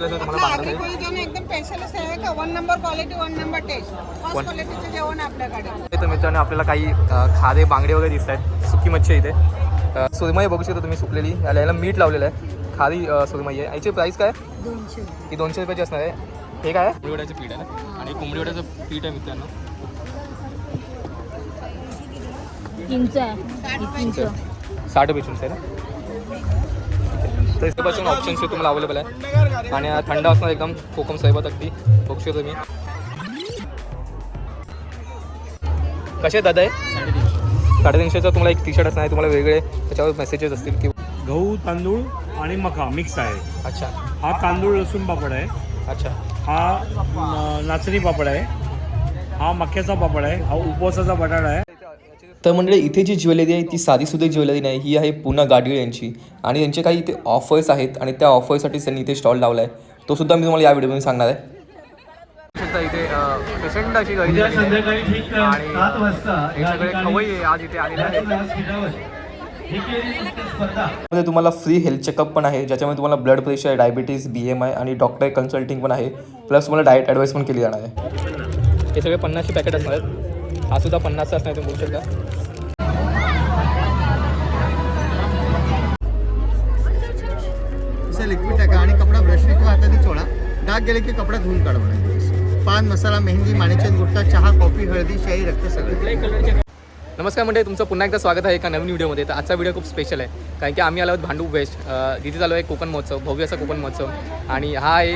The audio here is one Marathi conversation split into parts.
आगरी एकदम स्पेशलिस्ट आहे का? One number quality one number taste first क्वालिटीचं जेवण आहे आपल्याकडे. तर मित्रांनो आपल्याला काही खारे बांगडे वगैरे दिसत आहेत. सुकी मच्छी इथे. सुरमई बघू शकता तुम्ही सुकलेली. याला याला मीठ लावलेलं आहे. खारी सुरमई आहे. याची प्राईस काय? दोनशे ही दोनशे रुपयाची असणार आहे. हे काय? कोंबडी वड्याचं पीठ आहे. ना आणि कोंबडी वड्याचं पीठ आहे मित्रांनो. साठ रुपये चिंच आहे ना? तर ऑप्शन्स तुम्हाला अवेलेबल आहे. आणि थंड असणार एकदम. कोकम सरबत अगदी. बघू शकता तुम्ही. कसे दादा आहे साडेतीनशेचा तुम्हाला एक टी शर्ट असणार तुम्हाला वेगळे त्याच्यावर मेसेजेस असतील की गहू तांदूळ आणि मका मिक्स आहे. अच्छा. हा तांदूळ लसूण पापड आहे. अच्छा. हा न- नाचणी पापड आहे. हा मक्याचा पापड आहे. हा उपवासाचा बटाटा आहे. तर मंडळी इथे जी ज्वेलरी आहे ती साधीसुद्धा ज्वेलरी नाही ही आहे पुन्हा गाडगीळ यांची. आणि यांचे काही इथे ऑफर्स आहेत आणि त्या ऑफरसाठीच त्यांनी इथे स्टॉल लावला आहे तो सुद्धा मी तुम्हाला या व्हिडिओमध्ये सांगणार आहे. इथे पेशंट अशी गर्दी झालेली आहे. आणि हे सगळे खवई आहे आज इथे आलेले आहेत मध्ये तुम्हाला फ्री हेल्थ चेकअप पण आहे ज्याच्यामध्ये तुम्हाला blood pressure diabetes B M I आणि डॉक्टर कन्सल्टिंग पण आहे. प्लस तुम्हाला डाएट ॲडवाईस पण केली जाणार आहे. हे सगळे पन्नासचे पॅकेट असणार आहेत. हा सुद्धा पन्नासचा असणार तुम्ही बघू शकता. लिक्विड टाका आणि कपडा ब्रशने किंवा हाताने चोळा. डाग गेले की कपडा धुवून काढवा पान मसाला मेहंदी माणिचन गुटखा चहा कॉफी हळदी शाही रक्त सगळं. नमस्कार म्हणजे तुमचं पुन्हा एकदा स्वागत आहे एका नवीन व्हिडिओमध्ये. तर आजचा व्हिडिओ खूप स्पेशल आहे. कारण की आम्ही आलो आहोत भांडूप वेस्ट तिथे चालू आहे कोकण महोत्सव भव्य असा कोकण महोत्सव. आणि हा आहे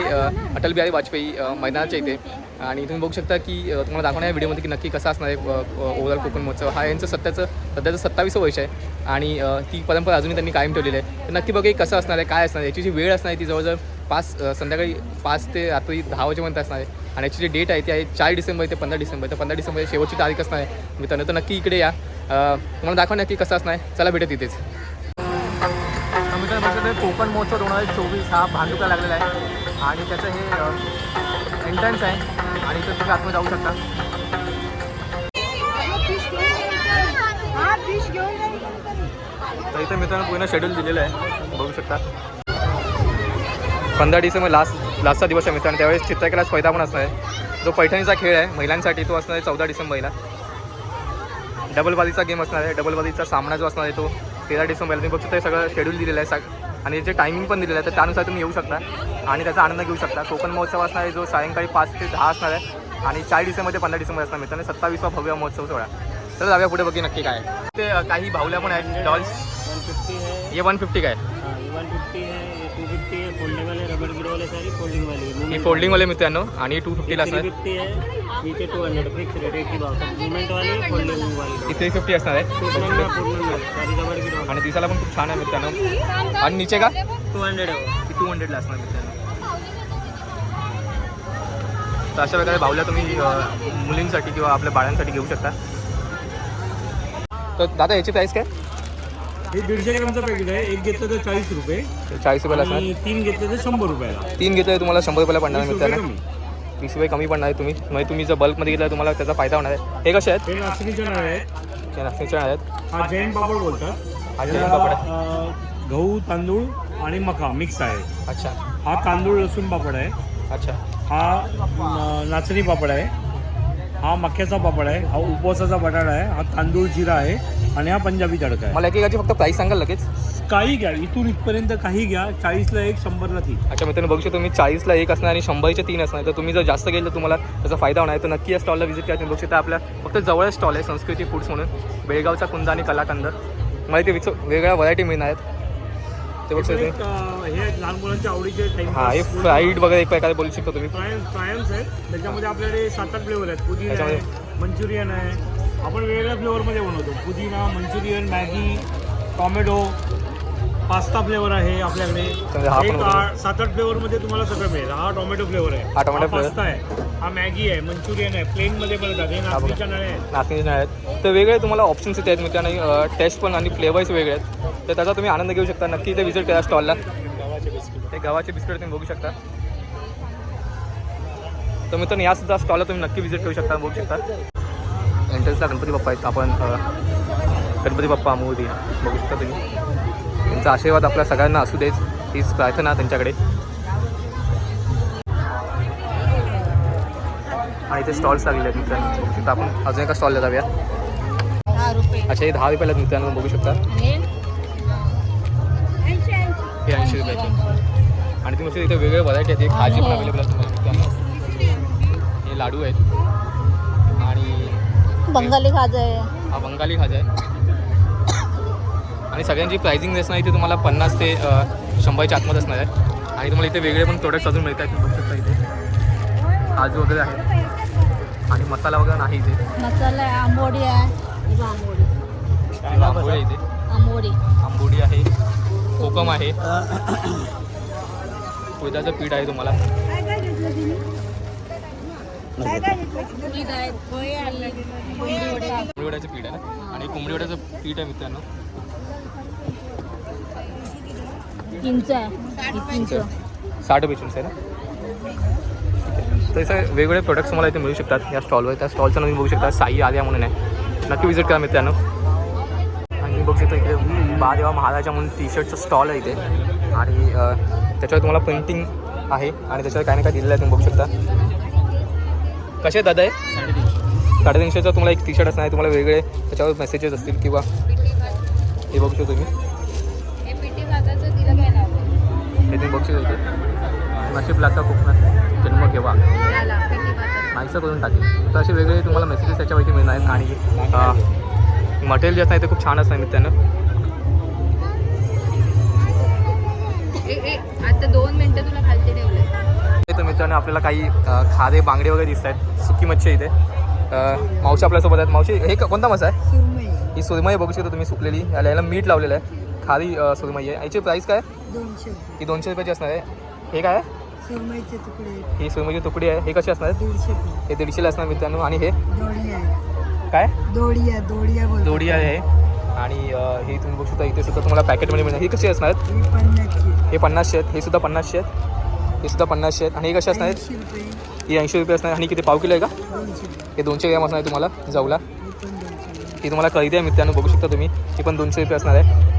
अटल बिहारी वाजपेयी मैदानाच्या इथे. आणि तुम्ही बघू शकता की तुम्हाला दाखवणार या व्हिडिओमध्ये की नक्की कसा असणार आहे ओव्हरऑल कोकण महोत्सव. हा यांचं सध्याचं सध्याचं सत्तावीसं वर्ष आहे. आणि ती परंपरा अजूनही त्यांनी कायम ठेवलेली आहे. तर नक्की बघा कसं असणार आहे काय असणार आहे. याची जी वेळ असणार आहे ती जवळजवळ पाच संध्याकाळी पाच ते रात्री दहा वाजेपर्यंत असणार आहे. आणि याची जी डेट आहे ती आहे चार डिसेंबर ते पंधरा डिसेंबर. तर पंधरा डिसेंबर शेवटची तारीख असणार आहे. मित्रांनो तर नक्की इकडे या. तुम्हाला दाखवा नक्की कसं असणार आहे. चला भेटत तिथेच. कोकण महोत्सव दोन हजार चोवीस हा भांडुका लागलेला आहे. आणि त्याचं हे एंट्रन्स आहे. आणि इथं तुम्ही आतमध्ये जाऊ शकता. तर इथं मित्रांनो पूर्ण शेड्यूल दिलेलं आहे. बघू शकता. पंधरा डिसेंबर लास्ट लास्टचा दिवस आहे मित्रांनो. त्यावेळेस चित्रकला स्पर्धा पण असणार आहे. जो पैठणीचा खेळ आहे महिलांसाठी तो असणार आहे चौदा डिसेंबरला. डबलबाजीचा गेम असणार आहे. डबलबाजीचा सामना जो असणार आहे तो तेरा डिसेंबरला. तुम्ही बघू शकता सगळं शेड्यूल दिलेलं आहे. सग आणि जे टायमिंग पण दिलेलं आहे तर त्यानुसार तुम्ही येऊ शकता. आणि त्याचा आनंद घेऊ शकता. कोकण महोत्सव असणार आहे जो सायंकाळी पाच ते दहा असणार आहे आणि चार डिसेंबर ते पंधरा डिसेंबर असणार मित्रांनो. सत्तावीसवा भव्य महोत्सव सोहळा. तर जाऊया पुढे बघी नक्की काय. ते काही भावल्या पण आहेत. डॉल्स वन फिफ्टी है हे वन फिफ्टी काय? वन फिफ्टी है ये टू फिफ्टी है फोल्डिंग वाले रबड़ गिरो वाले सारी फोल्डिंग वाली ही मित्रांनो. आणि टू फिफ्टीला असणार फिफ्टी है नीचे टू हंड्रेड फिक्स रेट एक ही भाव सब मूवमेंट वाली फोल्डिंग वाली ही थ्री फिफ्टी असणार आहे. आणि दिसायला पण खूप छान आहे मित्रांनो. आणि नीचे का? टू हंड्रेड है टू हंड्रेडला असणार मित्रांनो. तर अशा प्रकारे भावल्या तुम्ही मुलींसाठी किंवा आपल्या बाळांसाठी घेऊ शकता. तर दादा याची प्राईस काय? हे दीडशे ग्रामचं पॅकेट आहे. एक घेतलं तर चाळीस रुपये. चाळीस रुपयाला असणार. आणि तीन घेतलं तर शंभर रुपयाला. तीन घेतलं तुम्हाला शंभर रुपयाला पडणार वीस रुपये कमी. वीस रुपये कमी पडणार आहे तुम्ही. म्हणजे तुम्ही जर बल्कमध्ये घेतला तुम्हाला त्याचा फायदा होणार आहे. हे कसे आहेत? हे नाचणीचे नारळ आहेत हे हा जैन पापड बोलतात. हा जैन पापड आहे. अं, गहू तांदूळ आणि मका मिक्स आहे. अच्छा. हा तांदूळ लसूण पापड आहे. अच्छा. हा नाचणी पापड आहे. हा मक्याचा पापड आहे हा उपवासाचा बटाटा आहे हा तांदूळ जिरा आहे आणि हा पंजाबी तडका आहे. मला एकेकाची फक्त प्राईस सांगाल लगेच? काही घ्या इथून इथपर्यंत काही घ्या चाळीसला एक शंभरला तीन. अच्छा मित्रांनो बघू शकतो तुम्ही चाळीसला एक असणार आणि शंभरचे तीन असणार. तर तुम्ही जर जास्त गेलं तर तुम्हाला त्याचा फायदा होणार आहे. तर नक्की या स्टॉलला व्हिजिट करा. तुम्ही बघू शकता आपल्या फक्त जवळ स्टॉल आहे संस्कृती फूड्स म्हणून. बेळगावचा कुंद आणि कलाकंद. मला इथे विच वेगळ्या व्हरायटी मिळणार आहेत. ते बघू शकता हे लहान मुलांच्या आवडीचे टाइम हां हे फ्राईड वगैरे एक प्रकारे बोलू शकता तुम्ही. ट्रायल्स आहेत. त्याच्यामध्ये आपल्याकडे सात आठ फ्लेवर आहेत. पुदिना आहे मंचुरियन आहे. आपण वेगवेगळ्या फ्लेवरमध्ये बनवतो. पुदिना manchurian Maggi tomato. Pasta flavour आहे आपल्याकडे. हा पण एक सात आठ फ्लेवरमध्ये तुम्हाला सगळं मिळेल. हा टोमॅटो फ्लेवर आहे. हा टोमॅटो. पास्ता आहे. हा मॅगी आहे मंचुरियन आहे प्लेनमध्ये हे नाचणीच्या नळे आहेत. नाचणीचे नाही आहेत. तर वेगळे तुम्हाला ऑप्शन्स इथे आहेत मित्रांनो टेस्ट पण आणि फ्लेवर्स वेगळे आहेत. तर त्याचा तुम्ही आनंद घेऊ शकता. नक्की इथे व्हिजिट करा स्टॉलला ते गव्हाचे बिस्किट तुम्ही बघू शकता. तर मित्रांनो या सुद्धा स्टॉलला तुम्ही नक्की व्हिजिट करू शकता बघू शकता. एंट्रन्सला गणपती बाप्पा आहेत. आपण अ, गणपती बाप्पा मोदी बघू शकता तुम्ही. त्यांचा आशीर्वाद आपल्या सगळ्यांना असू देच हीच प्रार्थना त्यांच्याकडे. आणि इथे स्टॉल्स लागलेले आहेत मित्रांनो. तिथं आपण अजून एका स्टॉलला जाऊया. अच्छा हे दहा रुपयाला मित्रांनो बघू शकता. हे? ऐंशी रुपयाचे आणि तुमचे इथे वेगळे व्हरायटी आहेत. भाजी पण अवेलेबल असतात हे लाडू आहेत. आणि बंगाली खाजा आहे. हा बंगाली खाजा आहे. आणि सगळ्यांची प्राइसिंग असणार इथे तुम्हाला पन्नास ते शंभरच्या आतमध्ये असणार आहे. आणि तुम्हाला इथे वेगळे पण प्रोडक्ट्स अजून मिळत आहेत बघू शकता इथे. काजू वगैरे आहे. आणि मसाला वगैरे नाही इथे. मसाला आहे आंबोडी आहे. ही आंबोडी इथे. आंबोडी. आंबोडी आहे. कोकम आहे. उडदाचं पीठ आहे तुम्हाला. पीठ आहे पोहे आहे कोंबडी वडे आहे. कोंबडी वड्याचं पीठ आहे ना? आणि कोंबडी वड्याचं पीठ आहे मित्रांनो. चिंच आहे. साठ रुपये चिंच आहे ना? तसं वेगवेगळे प्रोडक्ट्स तुम्हाला इथे मिळू शकतात. या स्टॉलवर त्या स्टॉलचं तुम्ही बघू शकता. साई आर्या म्हणून आहे. नक्की विजिट करा मित्रांनो. आणि बघू शकता इकडे महादेवा महाराजा म्हणून टी शर्टचं स्टॉल आहे इथे. आणि त्याच्यावर तुम्हाला प्रिंटिंग आहे. आणि त्याच्यावर काय ना काय दिलेलं आहे तुम्ही बघू शकता. कसे दादा आहे साडेतीनशेचा तुम्हाला एक टी शर्ट असणार आहे. तुम्हाला वेगळे त्याच्यावर मेसेजेस असतील किंवा हे बघू शकतो तुम्ही. हे शकता इथे नशीब लागता कोकणात. जन्म घेवा. नाहीसं करून टाकेल तर असे वेगळे तुम्हाला मेसेजेस त्याच्यावरती मिळणार आहेत. आणि मटेरियल जे असणार ते खूप छान असणार मित्रांनो आता दोन मिनिटं तुला खालचे ठेवले तर मित्रांनो आपल्याला काही खारे बांगडे वगैरे दिसत आहेत. सुकी मच्छी आहे इथे. मावशी आपल्यासोबत आहेत. मावशी हे क- कोणता मासा आहे? ही सुरमई बघू शकता तुम्ही सुकलेली. याला याला मीठ लावलेलं आहे. खारी सुरमई आहे. याची प्राईस काय? दोनशे ही दोनशे रुपयाची असणार आहे. हे काय? आहे सुरमईचे तुकडे ही सुरमईची तुकडी आहे. हे कशी असणार? आहेत दीडशे हे दीडशेला असणार मित्रांनो. आणि हे? दोडी आहे. काय? दोडिया दोडिया बोलतो जोडी आहे. आणि अ, हे तुम्ही बघू शकता इथे सुद्धा तुम्हाला पॅकेटमध्ये मिळणार. ही कशी असणार? आहेत ही पन्नासची हे पन्नासशे आहेत. हे सुद्धा पन्नासशे आहेत. हे सुद्धा पन्नासशे आहेत. आणि हे कसे असणार? आहेत ऐंशी रुपये. ही ऐंशी रुपये असणार. आणि किती? पाव किलो आहे का? दोनशे. रुपये हे दोनशे ग्रॅम असणार आहे तुम्हाला जाऊला ही पण दोनशे. रुपये ही तुम्हाला कळते आहे मित्रांनो. बघू शकता तुम्ही. ही पण दोनशे रुपये असणार आहे.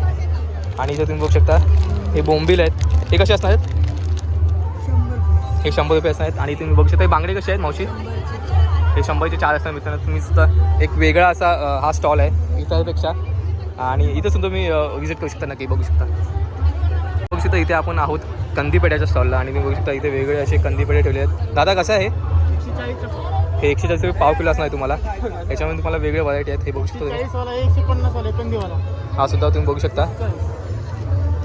आणि इथे तुम्ही बघू शकता हे बोंबील आहेत. हे कसे असणार आहेत हे शंभर रुपये असणार आहेत आणि तुम्ही बघू शकता हे बांगडे कसे आहेत मावशी? हे शंभरचे चार असणार मित्रांनो. तुम्ही सुद्धा एक वेगळा असा हा स्टॉल आहे इतरपेक्षा आणि इथं सुद्धा तुम्ही विजिट करू शकता नक्की बघू शकता. बघू शकता इथे आपण आहोत कंदीपेड्याच्या स्टॉलला आणि तुम्ही बघू शकता इथे वेगळे असे कंदीपेढे ठेवले आहेत. दादा कसं आहे? हे एकशे चाळीस रुपये पाव किलो असणार आहे तुम्हाला. याच्यामध्ये तुम्हाला वेगळे व्हरायटी आहेत. हे बघू शकता हा सुद्धा तुम्ही बघू शकता.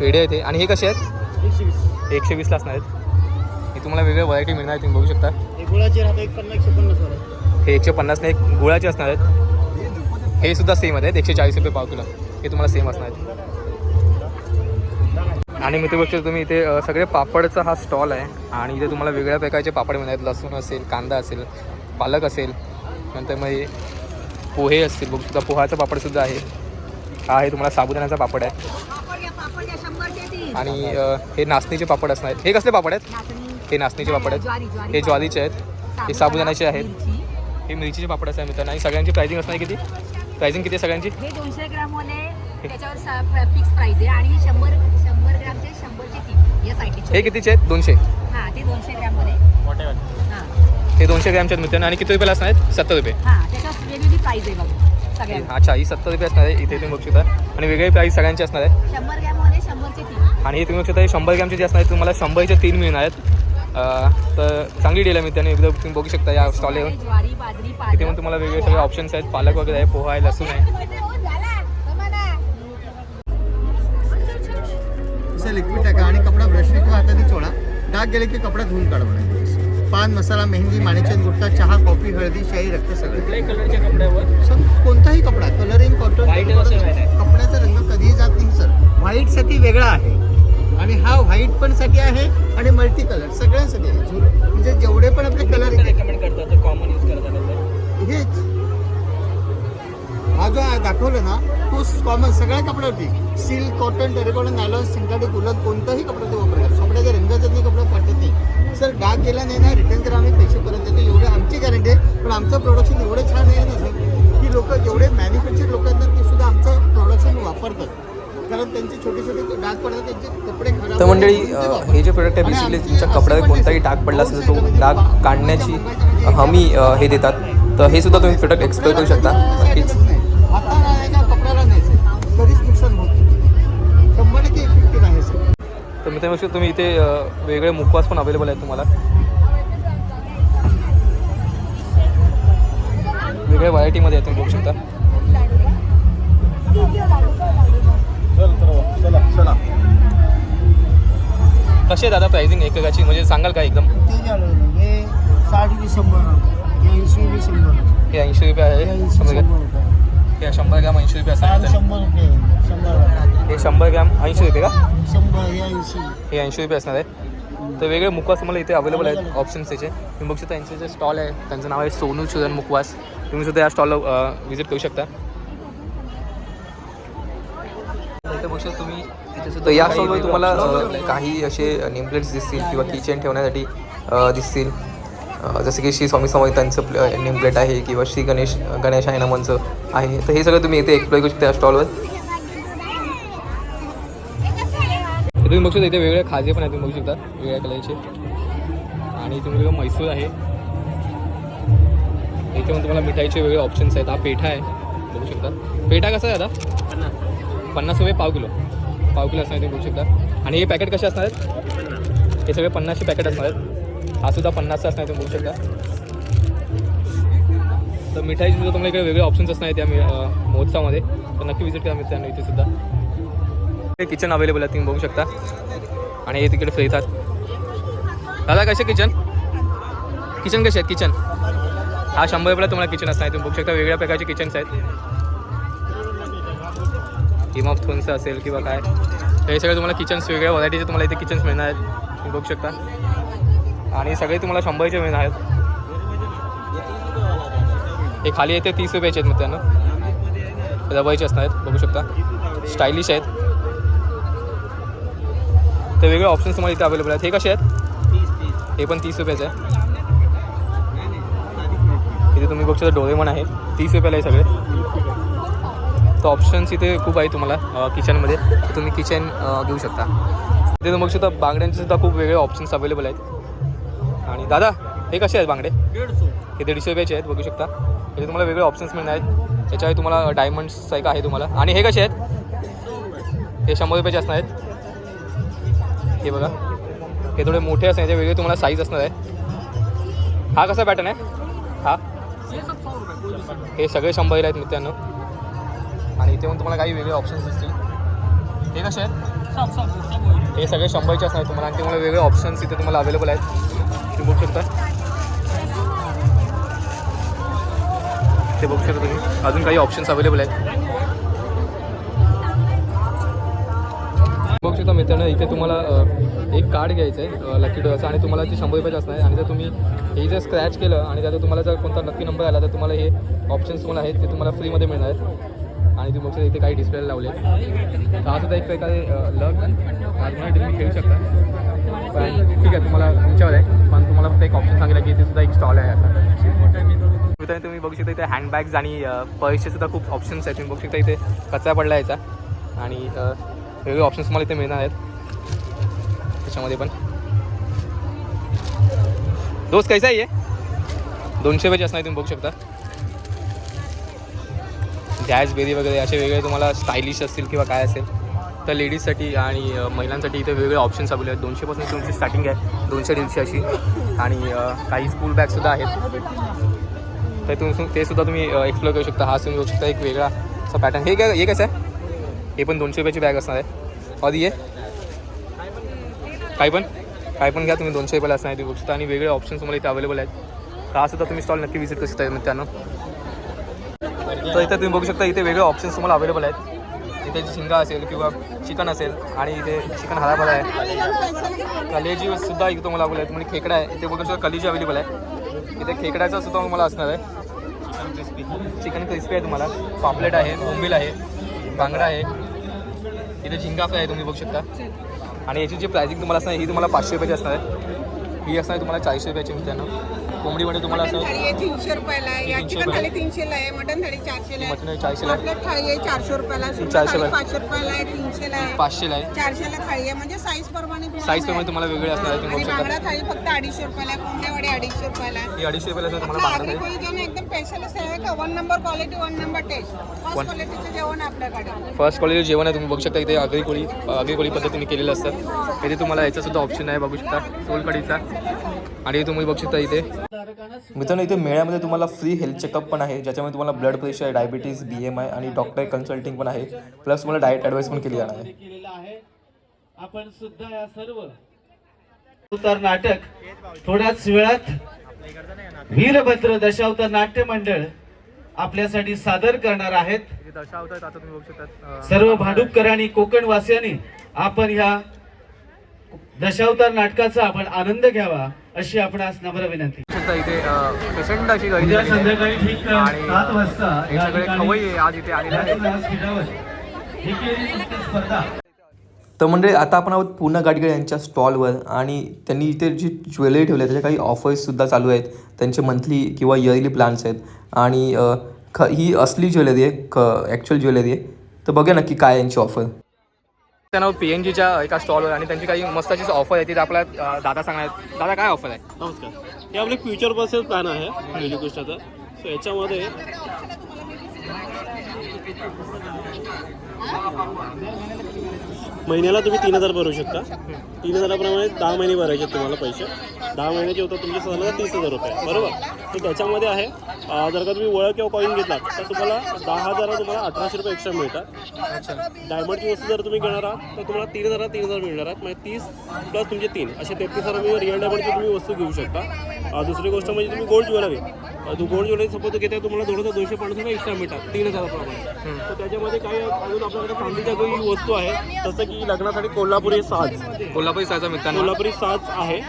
पेढे आहेत आणि हे कसे आहेत? एकशे वीस. एकशे वीसला असणार आहेत. हे तुम्हाला वेगळे व्हरायटी मिळणार आहे तुम्ही बघू शकता. हे गुळाचे राहतात एक पन्नास एकशे पन्नास हे एकशे पन्नासने एक गुळाचे असणार आहेत. हे सुद्धा सेम आहेत एकशे चाळीस रुपये पाव किलो. हे तुम्हाला सेम असणार आहेत. आणि मित्र बघतो तुम्ही इथे सगळे पापडचा हा स्टॉल आहे. आणि इथे तुम्हाला वेगळ्या प्रकारचे पापड मिळणार आहेत. लसूण असेल कांदा असेल पालक असेल नंतर मग हे पोहे असतील. बघू शकता पोहाचा पापडसुद्धा आहे. हा आहे तुम्हाला साबुदाण्याचा पापड आहे. आणि अ, हे नाचणीचे पापड असणार आहेत. हे कसले पापड आहेत? हे नाचणीचे पापड आहेत. हे ज्वारीचे आहेत. हे साबुदाण्याचे आहेत. हे मिरचीचे पापड असतात मित्रांनो. आणि सगळ्यांची प्राइसिंग असणार किती? प्राइसिंग किती आहे सगळ्यांची? हे दोनशे ग्राम वाले त्याच्यावर फिक्स प्राइस आहे. आणि शंभर शंभर ग्रामचे शंभरचे तीन या साईडचे हे कितीचे आहेत? दोनशे. हा ते दोनशे ग्राममध्ये हा. हे दोनशे ग्रॅमचे आहेत मित्रांनो. आणि किती रुपयाला असणार आहेत? सत्तर रुपये. हा त्याच्यावर वेगवेगळी प्राइस आहे बघा. सगळ्यांना अच्छा ही सत्तर रुपये असणार आहे. इथे तुम्ही बघू शकता. आणि वेगळी प्राईस सगळ्यांची असणार आहे. शंभर आणि हे तुम्ही शकता हे शंभर ग्रॅमचे जे असणार तुम्हाला शंभरचे तीन मिळणार आहेत. अं, तर चांगली डील आहे मित्रांनो एकदा तुम्ही बघू शकता या स्टॉलवर इथे पण तुम्हाला वेगळे सगळे ऑप्शन्स आहेत पालक वगैरे आहे पोहा आहे लसूण आहे. लिक्विड टाका आणि कपडा ब्रशने किंवा हाताने चोळा डाग गेले की कपडा धुवून काढ म्हणायचे पान मसाला मेहंदी माणिचन गुटखा चहा कॉफी हळदी शाही रक्त सगळं. कलरच्या कपड्यावर. सर कोणताही कपडा कलरिंग कॉटन. कपड्याचा रंग कधीही जात नाही सर. व्हाईटसाठी वेगळा आहे. आणि हा व्हाईट पण साठी आहे आणि मल्टी कलर सगळ्यांसाठी आहे. म्हणजे जेवढे पण आपले कलर रेकमेंड करतात कॉमन यूज करतात हेच. हा जो दाखवलं ना तो कॉमन सगळ्या कपड्यावरती. Silk cotton terrycotton nylon synthetic उलन कोणताही कपडा ते वापरतात कपड्याच्या रंगाचं नाही कपडा फाटत नाही. सर डाग गेला नाही ना रिटर्न करा आम्ही पैसे परत देतो. एवढे आमची गॅरंटी आहे. पण आमचं प्रोडक्शन एवढं छान आहे ना सर की लोक जेवढे मॅन्युफॅक्चर लोक आहेत ना ते सुद्धा आमचं प्रोडक्शन वापरतात. कारण त्यांचे छोटे छोटे डाग पडतात त्यांचे कपडे खराब तर मंडळी. हे जे प्रोडक्ट आहे बेसिकली तुमच्या कपड्यावर कोणताही. डाग पडला असेल तर पाऊस तो डाग तर काढण्याची हमी हे देतात तर हे सुद्धा तुम्ही प्रोडक्ट एक्सप्लोर करू शकता नक्कीच नाही. आता नाही का कपड्याला नाही कधीच नुकसान होत नाही. शंभर टक्के इफेक्टिव्ह आहे सर तर मित्रांनो तुम्ही इथे वेगळे मुखवास पण अवेलेबल आहेत तुम्हाला वेगळ्या व्हरायटीमध्ये आहेत तुम्ही बघू शकता आहे दादा प्राइसिंग एककाची? म्हणजे सांगाल का एकदम? ते झालं हे साठ वीस शंभर हे ऐंशी वीस शंभर हे ऐंशी रुपये हे आहे ऐंशी शंभर शंभर रुपये. हे शंभर ग्राम ऐंशी रुपये साठ असतात शंभर रुपये शंभर हे शंभर ग्राम ऐंशी रुपये का? शंभर हे ऐंशी. हे ऐंशी रुपये असणार आहे. तर वेगळे मुखवास तुम्हाला इथे अवेलेबल आहेत ऑप्शन्स त्याचे तुम्ही बघू शकता यांचे जे स्टॉल आहे. त्यांचं नाव आहे सोनू सुदन मुखवास तुम्ही सुद्धा या स्टॉलला व्हिजिट करू शकता. शकता तुम्ही तर या काही स्टॉलवर वेगळे तुम्हाला काही असे नेमप्लेट्स दिसतील किंवा किचन ठेवण्यासाठी दिसतील. जसे की श्री स्वामी समर्थांचं नेमप्लेट आहे किंवा श्री गणेश गणेश आहे नमनचं आहे. तर हे सगळं तुम्ही इथे एक्सप्लोर करू शकता या स्टॉलवर तुम्ही बघू शकता इथे वेगळे खाजे पण आहेत तुम्ही बघू शकता वेगळ्या कलरचे. आणि तुम्ही बघा मैसूर आहे. इथे पण तुम्हाला मिठाईचे वेगळे ऑप्शन्स आहेत. हा पेठा आहे. बघू शकता. पेठा कसा आहे दादा? पन्नास रुपये पाव किलो. पाव किलो असणार तुम्ही बघू शकता आणि हे पॅकेट कसे असणार आहेत? हे सगळे पन्नासचे पॅकेट असणार आहेत. हा सुद्धा पन्नासचा असणार तुम्ही बघू शकता तर मिठाईचे सुद्धा तुम्हाला इकडे वेगळे ऑप्शन्स असणार आहेत या महोत्सवामध्ये. तर नक्की विजिट करा मित्रांनो इथे सुद्धा. हे किचन अवेलेबल आहे तुम्ही बघू शकता. आणि हे तिकडे फ्री येतात. दादा कसे किचन किचन कसे आहेत? किचन हा शंभर रुपयाला तुम्हाला किचन असणार आहे. तुम्ही बघू शकता वेगळ्या प्रकारचे किचन्स आहेत. गेम ऑफ थ्रोनचं असेल किंवा काय. तर हे सगळे तुम्हाला किचन्स वेगळ्या व्हरायटीचे तुम्हाला इथे किचन्स मिळणार आहेत. तुम्ही बघू शकता. आणि सगळे तुम्हाला शंभरचे मिळणार आहेत. हे खाली येते तीस रुपयाचे आहेत मित्रांनो. रबरचे असणार आहेत. बघू शकता. स्टायलिश आहेत. ते वेगळे ऑप्शन्स तुम्हाला इथे अवेलेबल आहेत. हे कसे आहेत? हे पण तीस रुपयाचे आहे इथे तुम्ही बघू शकता डोरेमन आहे तीस रुपयाला आहे सगळे. तर ऑप्शन्स इथे खूप आहे तुम्हाला किचनमध्ये तर तुम्ही किचन घेऊ शकता. इथे तुम्ही बघू शकता बांगड्यांचे सुद्धा खूप वेगळे ऑप्शन्स अवेलेबल आहेत. आणि दादा हे कसे आहेत बांगडे? हे दीडशे रुपयाचे आहेत बघू शकता. इथे तुम्हाला वेगळे ऑप्शन्स मिळणार आहेत. त्याच्यावर तुम्हाला डायमंड्स एक आहे तुम्हाला. आणि हे कसे आहेत? हे शंभर रुपयाचे असणार आहेत. हे बघा. हे थोडे मोठे असणार याचे वेगळे तुम्हाला साईज असणार आहे हा कसा पॅटर्न आहे? हा. हे सगळे शंभर आहेत मित्रांनो. आणि इथे पण तुम्हाला काही वेगळे ऑप्शन्स दिसतील. हे कसे आहेत? हे सगळे शंभरचे असणार तुम्हाला. आणि तुम्हाला वेगळे ऑप्शन्स इथे तुम्हाला अवेलेबल आहेत. तुम्ही बघू शकता. ते बघू शकता तुम्ही. अजून काही ऑप्शन्स अवेलेबल आहेत. बघू शकता मित्रांनो इथे तुम्हाला एक कार्ड घ्यायचं आहे लकी डॉचं आणि तुम्हाला ते शंभर रुपयाचं असणार आहे. आणि जर तुम्ही हे जर स्क्रॅच केलं आणि त्यात तुम्हाला जर कोणता नक्की नंबर आला तर तुम्हाला हे ऑप्शन्स तुम्हाला आहेत ते तुम्हाला फ्रीमध्ये मिळणार आहेत. आणि तुम्ही बघू शकता इथे काही डिस्प्ले लावले तर हा सुद्धा एक प्रकारे लग हा तुम्ही खेळू शकता. पण ठीक आहे तुम्हाला तुमच्यावर आहे. पण तुम्हाला फक्त एक ऑप्शन सांगितलं की इथे सुद्धा एक स्टॉल आहे असा. मित्रांनो तुम्ही बघू शकता इथे हँडबॅग्स आणि पैसेसुद्धा सुद्धा खूप ऑप्शन्स आहेत. तुम्ही बघू शकता इथे कचरा पडला याचा. आणि वेगवेगळे वेगळे ऑप्शन्स तुम्हाला इथे मिळणार आहेत. त्याच्यामध्ये पण. दोस्त कैसा आहे दोनशे रुपयाचे असणार तुम्ही बघू शकता. गॅस बेरी वगैरे असे वेगळे तुम्हाला स्टायलिश असतील किंवा काय असेल तर लेडीजसाठी आणि महिलांसाठी इथे वेगळे ऑप्शन्स अवेलेबल आहेत. दोनशेपासून तुमची स्टार्टिंग आहे दोनशे दीडशे अशी. आणि काही स्कूल बॅगसुद्धा आहेत. तर तुम्ही ते सुद्धा तुम्ही एक्सप्लोर करू शकता. हा तुम्ही बघू शकता एक वेगळा असा पॅटर्न हे काय हे कसं आहे? हे पण दोनशे रुपयाची बॅग असणार आहे. और ये? काही पण? काय पण घ्या तुम्ही दोनशे रुपयाला असणार आहे ती बघू शकता. आणि वेगळे ऑप्शन्स तुम्हाला इथे अवेलेबल आहेत. तर हा सुद्धा तुम्ही स्टॉल नक्की विजिट करू शकता मित्रांनो तर इथे तुम्ही बघू शकता इथे वेगळे ऑप्शन्स तुम्हाला अवेलेबल आहेत. इथे झिंगा असेल किंवा चिकन असेल आणि इथे चिकन हराभरा आहे. कलेजी सुद्धा इथे तुम्हाला अवेलेबल आहे तुम्हाला खेकडा आहे. इथे बघू शकता कलेजी अवेलेबल आहे. इथे खेकड्याचा सुद्धा तुम्हाला असणार आहे. चिकन क्रिस्पी आहे तुम्हाला. पापलेट आहे बोंबील आहे बांगडा आहे. इथे झिंगा फ्राय आहे तुम्ही बघू शकता. आणि याची जी प्रायझिंग तुम्हाला असणार ही तुम्हाला पाचशे रुपयाची असणार आहे. ही असणार आहे तुम्हाला चाळीसशे रुपयाची मित्रांनो. कोंबडीमध्ये तुम्हाला मटन असं थाळी आहे तीनशे रुपयाला आहे. या तीनशे चिकन रुपयाला. थाळी तीनशेला आहे. मटन थाळी चारशेला आहे. मटन चाळीसशेला आहे. पापलेट थाळी आहे चारशे रुपयाला. थाळी आहे. पाचशे रुपयाला आहे. तीनशेला आहे. पाचशेला आहे. चारशेला थाळी आहे. म्हणजे साईज प्रमाणे तुम्हाला साईज प्रमाणे. तुम्हाला वेगळे असणार आहे. तुम्ही आणि बघू बांगडा शकता थाळी फक्त अडीचशे रुपयाला आहे. कोंबडेवाडी अडीचशे रुपयाला आहे. ही अडीचशे रुपयाला असणार तुम्हाला बांगडा आगरी कोळी जेवण एकदम स्पेशलिस्ट आहे का one number quality one number taste first क्वालिटीचं जेवण आहे आपल्याकडे. फर्स्ट क्वालिटी जेवण आहे. तुम्ही बघू शकता इथे आगरी कोळी आगरी कोळी पद्धतीने केलेलं असतं. इथे तुम्हाला याचा सुद्धा ऑप्शन आहे. बघू शकता. सोलकडीचा. आणि तुम्ही बघू शकता इथे. मित्रांनो इथे मेळ्यामध्ये तुम्हाला फ्री हेल्थ चेकअप पण आहे ज्याच्यामध्ये तुम्हाला blood pressure diabetes B M I आणि डॉक्टर कन्सल्टिंग पण आहे प्लस तुम्हाला डाएट ॲडवाईस पण केली जाणार आहे. आपण सुद्धा या सर्व अवतार नाटक थोड्याच वेळात वीरभद्र दशावतार नाट्य मंडळ आपल्यासाठी सादर करणार आहेत. दशावतात आता तुम्ही बघू शकता सर्व भांडुपकर आणि कोकण वासियांनी आपण ह्या दशावतार नाटकाचा आपण आनंद घ्यावा अशी आपण आज नम्र विनंती. शकता इथे पेशंट अशी गर्दी उद्या झालेली आहे. संध्याकाळी ठीक आणि सात वाजता हे या सगळे ठिकाणी खवय्ये आज इथे आलेले आहेत. व्यासपीठावर एकेरी कुस्ती स्पर्धा. तर म्हणजे आता आपण आहोत पूर्ण गाडगे यांच्या स्टॉलवर आणि त्यांनी इथे जी ज्वेलरी ठेवली आहे त्याच्या काही ऑफर्ससुद्धा चालू आहेत. त्यांचे मंथली किंवा इयरली प्लॅन्स आहेत. आणि अ, ख ही असली ज्वेलरी आहे ख ॲक्च्युअल ज्वेलरी आहे. तर बघा नक्की काय यांची ऑफर त्यांना पी एन जीच्या एका स्टॉलवर आणि त्यांची काही मस्त अशी ऑफर आहे. तिथे आपला दादा सांगणार दादा काय ऑफर आहे? नमस्कार. हे आपले फ्युचर बसेस प्लॅन आहे पहिली गोष्ट आता सो याच्यामध्ये महिन्याला तुम्ही तीन हजार भरू शकता. तीन हजाराप्रमाणे दहा महिने भरायचे आहेत तुम्हाला पैसे. दहा महिन्याचे होतात तुमचे साधारण तीस हजार रुपये. बरोबर? तर त्याच्यामध्ये आहे जर का तुम्ही वळ किंवा कॉईन घेतलात तर तुम्हाला दहा हजार तुम्हाला अठराशे रुपये एक्स्ट्रा मिळतात. डायमंडची वस्तू जर तुम्ही घेणार आहात तर तुम्हाला तीन हजार तीन हजार मिळणार आहेत. म्हणजे तीस प्लस तुमचे तीन. असे तेहतीस हजार तुम्ही रिअल डायमंडची तुम्ही वस्तू घेऊ शकता. दुसरी गोष्ट म्हणजे तुम्ही gold jewellery gold jewellery suppose घेता तुम्हाला दोन हजार दोनशे पन्नास रुपये एक्स्ट्रा मिळतात. तीन हजाराप्रमाणे. तर त्याच्यामध्ये काही अजून आपल्याकडे चांदीच्या काही वस्तू आहे जसं की लग्नासाठी कोल्हापुरी साज. कोल्हापुरी सायचा मित्रांनो. कोल्हापुरी साज आहे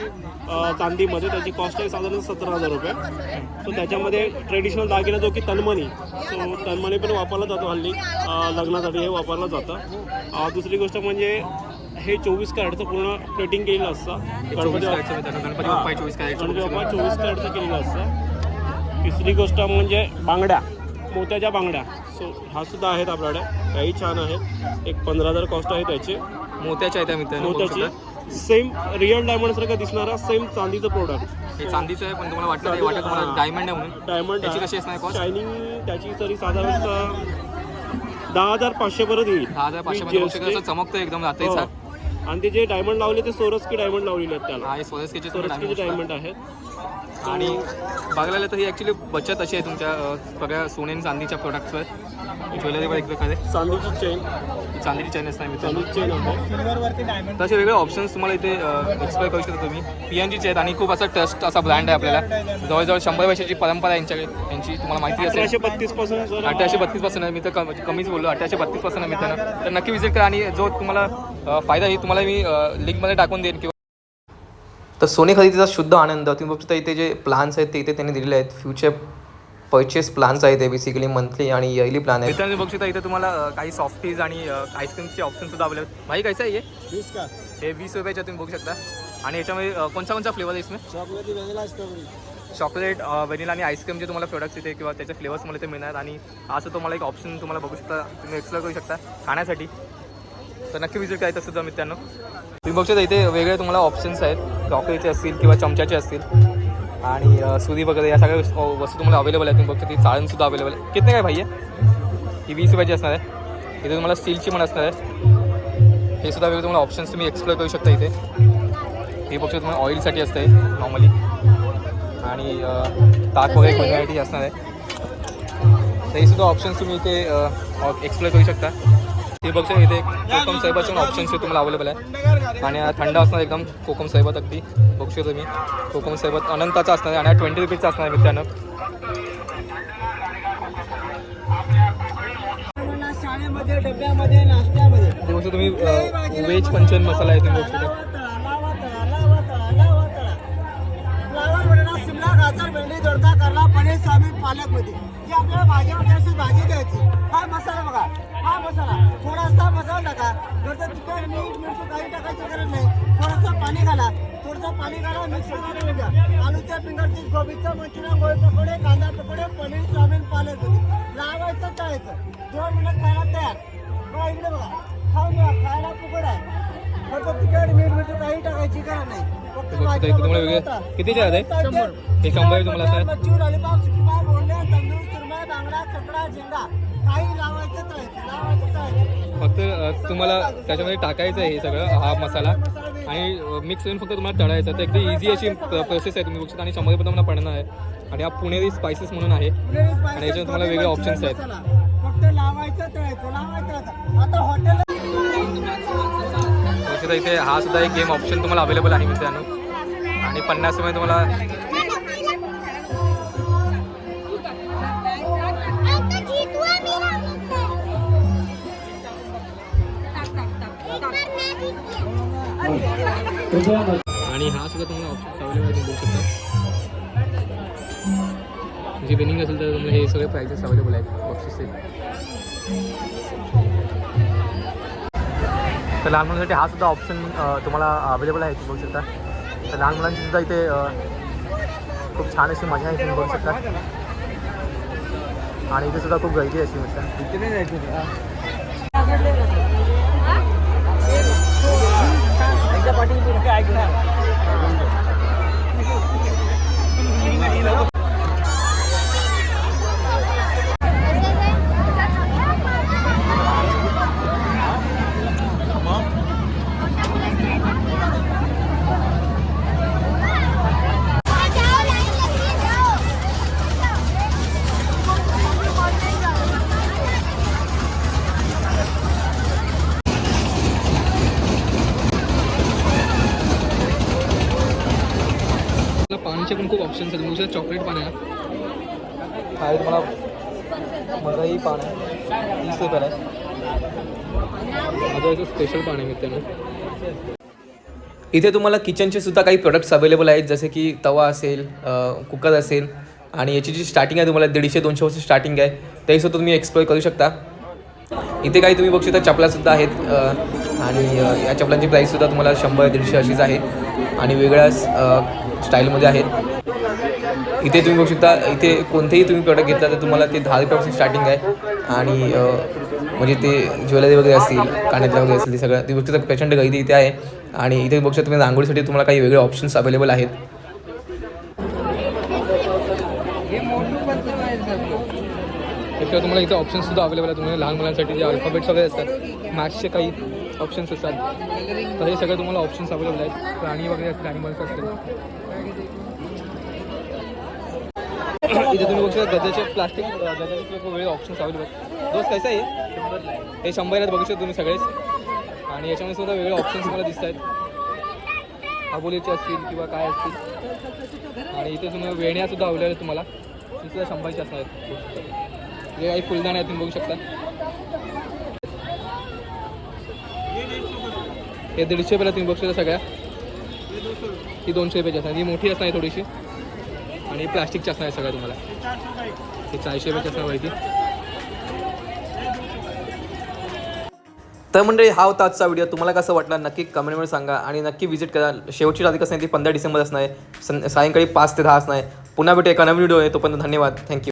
अ, चांदीमध्ये. त्याची कॉस्ट आहे साधारण सतरा हजार रुपये. सो त्याच्यामध्ये ट्रेडिशनल दागिना जो की तन्मणी सो तन्मणी पण वापरला जातो हल्ली अ, लग्नासाठी हे वापरलं जातं. अ, दुसरी गोष्ट म्हणजे हे चोवीस कॅरेटचं पूर्ण प्लेटिंग केलेलं असतं. गणपती गणपती बाप्पा 24 कॅरेटचं गणपती बाप्पा. चोवीस कॅरेटचं केलेलं असतं. तिसरी गोष्ट म्हणजे बांगड्या. मोत्याच्या बांगड्या. सो हा सुद्धा आहेत आपल्याकडे. काही छान आहेत. एक पंधरा हजार कॉस्ट आहे त्याची. मोत्याच्या आहेत शकता. मोत्याची. सेम रिअल डायमंड सारखं दिसणारा सेम चांदीचं प्रोडक्ट हे चांदीचं आहे पण तुम्हाला वाटलं नाही. वाटत तुम्हाला डायमंड आहे म्हणून. डायमंड त्याची कशी असणार कॉस्ट शायनिंग त्याची तरी साधारणतः दहा हजार पाचशे पर्यंत येईल. दहा हजार पाचशे मध्ये बघू शकता GST. असं चमकतं एकदम हो. रात्रीचा आणि ते जे डायमंड लावले ते सोरस्की डायमंड लावलेले आहेत त्याला. हा हे सोरस्कीचे सोरस्कीचे डायमंड आहेत. आणि बघायला गेलं तर ही ॲक्च्युली बचत अशी आहे तुमच्या सगळ्या सोने आणि चांदीच्या प्रोडक्ट्सवर ज्वेलरीवर एक प्रकारे चांदीची चेन चांदीची चैन असणार मित्रांनो. चांदीची चेन तसे वेगळे ऑप्शन्स तुम्हाला इथे एक्सप्लोर करू शकता तुम्ही. पी एन जीचे आहेत आणि खूप असा ट्रस्ट असा ब्रँड आहे आपल्याला. जवळजवळ शंभर वर्षाची परंपरा आहे यांच्याकडे. यांची तुम्हाला माहिती अठराशे असेल बत्तीसपासून अठराशे बत्तीसपासून आहे. मी तर कम- कमीच बोललो. अठराशे बत्तीसपासून आहे मित्रांनो. तर नक्की विजिट करा आणि जो तुम्हाला फायदा आहे तुम्हाला मी लिंकमध्ये टाकून देईन किंवा तर सोने खरेदीचा शुद्ध आनंद तुम्ही बघू शकता इथे जे प्लान्स आहेत ते इथे त्यांनी दिलेले आहेत. फ्युचर परचेस प्लान्स आहेत ते बेसिकली मंथली आणि इयरली प्लॅन आहेत. मित्रांनो बघू शकता इथे तुम्हाला काही सॉफ्टीज आणि आईस्क्रीमचे ऑप्शन सुद्धा अवेलेबल भाई कैसा आहे ये? हे वीस रुपयाच्या तुम्ही बघू शकता. आणि याच्यामध्ये कोणता कोणता फ्लेवर आहे इसमें? चॉकलेट व्हॅनिला आणि आईस्क्रीमचे तुम्हाला प्रोडक्ट्स इथे किंवा त्याचे फ्लेवर्स मला इथे मिळणार. आणि असं तुम्हाला एक ऑप्शन तुम्हाला बघू शकता. तुम्ही एक्सप्लोर करू शकता खाण्यासाठी. तर नक्की विजिट करायचं सुद्धा मित्रांनो. तुम्ही बघू शकता इथे वेगळे तुम्हाला ऑप्शन्स आहेत. क्रॉकरीचे असतील किंवा चमच्याचे असतील. आणि अ, सुरी वगैरे या सगळ्या वस्तू वस्तू तुम्हाला अवेलेबल आहेत. तुम्ही बघतो ती चाळणसुद्धा अवेलेबल आहे. किती काय भाई आहे? ही वीस रुपयाची असणार आहे. इथे तुम्हाला स्टीलची पण असणार आहे. हे सुद्धा वेगळे तुम्हाला ऑप्शन्स तुम्ही एक्सप्लोर करू शकता इथे. हे बघू तुम्हाला ऑइलसाठी असतं आहे नॉर्मली आणि ताक वगैरे बनवण्यासाठी असणार आहे. तर हे सुद्धा ऑप्शन्स तुम्ही इथे एक्सप्लोर करू शकता. हे बघू इथे एक कोकम सरबतचे ऑप्शन्स तुम्हाला अवेलेबल आहे. आणि थंड असणार एकदम कोकम साहेबात अगदी. बघशो तुम्ही. कोकम साहेबात अनंताचा असणार आणि ट्वेंटी रुपीजचा असणार आहे मित्रांनो. शाळेमध्ये तुम्ही व्हेज पंचन मसाला आहे तुम्ही बघू शकता करला पनीर स्वामी पालकमध्ये जी आपल्याला भाजी वगैरे भाजी द्यायची. हा मसाला बघा. हा मसाला. थोडासा मसाला टाका. नंतर तिखट मीठ मिरची काही टाकायची गरज नाही. थोडंसं पाणी घाला. थोडंसं पाणी घाला मिक्स करून आलूच्या फिंगरची गोबीचं मंचुरियन गोळी पकोडे कांदा पकोडे पनीर सोयाबीन पालक लावायचं तळायचं दोन मिनिट खायला तयार. बघा इकडे बघा. खाऊन घ्या खायला आहे. फक्त तिखट मीठ मीठ काही टाकायची गरज नाही. फक्त बघू शकता भाजी इथे तुम्हाला वगैरे वेगळे होता. कितीचे आहेत? हे? शंभर हे शंभर आहे तुम्हाला असं झेंडा काही फक्त तुम्हाला त्याच्यामध्ये टाकायचं आहे हे सगळं हा मसाला. आणि मिक्स करून फक्त तुम्हाला तळायचं तर एकदम इझी अशी प्रोसेस आहे. तुम्ही बघू शकता. आणि शंभर रुपये तुम्हाला पडणार आहे. आणि हा पुणेरी स्पायसेस म्हणून आहे. आणि याच्यात तुम्हाला वेगळे options आहेत. फक्त लावायचं तळायचं लावायचं. आता हॉटेल इथे हा सुद्धा एक गेम ऑप्शन तुम्हाला अवेलेबल आहे मित्रांनो. आणि पन्नास रुपये तुम्हाला आणि हा सुद्धा तुम्हाला ऑप्शन अवेलेबल मिळू शकता. जे विनिंग असेल तर तुम्हाला हे सगळे प्राइजेस अवेलेबल आहेत बक्षीसचे तर लहान मुलांसाठी हा सुद्धा ऑप्शन तुम्हाला अवेलेबल आहे बघू शकता. तर लहान मुलांची सुद्धा इथे खूप छान अशी मजा आहे तुम्ही बघू शकता. आणि इथे सुद्धा खूप गर्दी आहे अशी मस्त इथे तुम्हाला किचनचे सुद्धा काही प्रोडक्ट्स अवेलेबल आहेत जसे की तवा असेल कुकर असेल आणि याची जी स्टार्टिंग आहे तुम्हाला दीडशे दोनशे वर्ष स्टार्टिंग आहे तेसुद्धा तुम्ही एक्सप्लोर करू शकता. इथे काही तुम्ही बघू शकता चपलासुद्धा आहेत आणि या चपलांची प्राईससुद्धा तुम्हाला शंभर दीडशे अशीच आहे आणि वेगळ्याच स्टाईलमध्ये आहेत. इथे तुम्ही बघू शकता इथे कोणतेही तुम्ही प्रोडक्ट घेतला तर तुम्हाला ते दहा रुपयापासून स्टार्टिंग आहे आणि म्हणजे ते ज्वेलरी वगैरे असतील कानातल्या वगैरे असतील ते सगळं तुम्ही बघू शकता प्रचंड गर्दी इथे आहे. आणि इथे बघू शकता तुम्ही रांगोळीसाठी तुम्हाला काही वेगळे ऑप्शन्स अवेलेबल आहेत. त्याशिवाय तुम्हाला इथे ऑप्शन्स सुद्धा अवेलेबल आहे तुम्हाला लहान मुलांसाठी जे अल्फाबेट्स वगैरे असतात मॅथ्सचे काही ऑप्शन्स असतात. तर हे सगळे तुम्हाला ऑप्शन्स अवेलेबल आहेत. प्राणी वगैरे असतील ॲनिमल्स असतील. इथे तुम्ही बघू शकता गजाचे प्लास्टिक गजाचे वेगळे ऑप्शन्स अवेलेबल आहेत. दोस्त कसं आहे? हे शंभर आहेत. बघू शकता तुम्ही सगळेच. आणि याच्यामध्ये सुद्धा वेगळे ऑप्शन्स मला दिसत आहेत. अबोलीचे असतील किंवा काय असतील. आणि इथे तुम्हाला वेण्यासुद्धा सुद्धा आहेत तुम्हाला. ते सुद्धा शंभरचे असणार आहेत. जे काही फुलदाणे आहेत तुम्ही बघू शकता. हे दीडशे रुपयाला तुम्ही बघू शकता सगळ्या. ही दोनशे रुपयाची असणार. ही मोठी असणार आहे थोडीशी. आणि प्लास्टिकची असणार आहे सगळ्या तुम्हाला. हे चारशे रुपयाची असणार माहिती तर मंडळी हा होता आजचा व्हिडिओ तुम्हाला कसं वाटला नक्की कमेंटमध्ये सांगा आणि नक्की व्हिजिट करा. शेवटची तारीख असणार ती पंधरा डिसेंबर असणार आहे. सं सायंकाळी पाच ते दहा असणार आहे. पुन्हा भेटू एका नवीन व्हिडिओ आहे तोपर्यंत धन्यवाद. थँक्यू